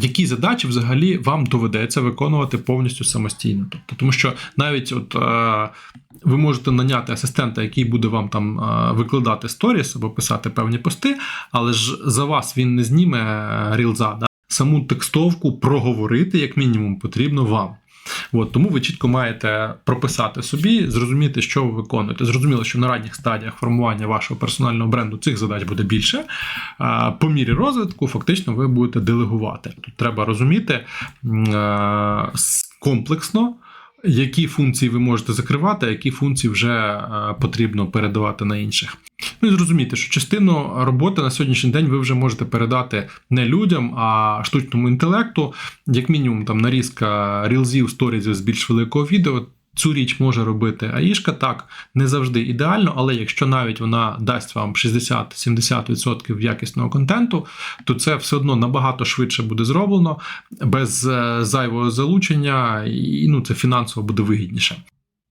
Які задачі взагалі вам доведеться виконувати повністю самостійно? Тобто, тому що навіть от е, ви можете наняти асистента, який буде вам там е, викладати сторіс або писати певні пости, але ж за вас він не зніме е, рілза. Да? Саму текстовку проговорити, як мінімум, потрібно вам. От, тому ви чітко маєте прописати собі, зрозуміти, що ви виконуєте. Зрозуміло, що на ранніх стадіях формування вашого персонального бренду цих задач буде більше. По мірі розвитку, фактично, ви будете делегувати. Тут треба розуміти е, комплексно. Які функції ви можете закривати, а які функції вже е, потрібно передавати на інших. Ну і зрозуміти, що частину роботи на сьогоднішній день ви вже можете передати не людям, а штучному інтелекту, як мінімум, там нарізка рілзів, сторізів з більш великого відео. Цю річ може робити Аїшка так, не завжди ідеально, але якщо навіть вона дасть вам 60-70% якісного контенту, то це все одно набагато швидше буде зроблено, без е, зайвого залучення, і ну, це фінансово буде вигідніше.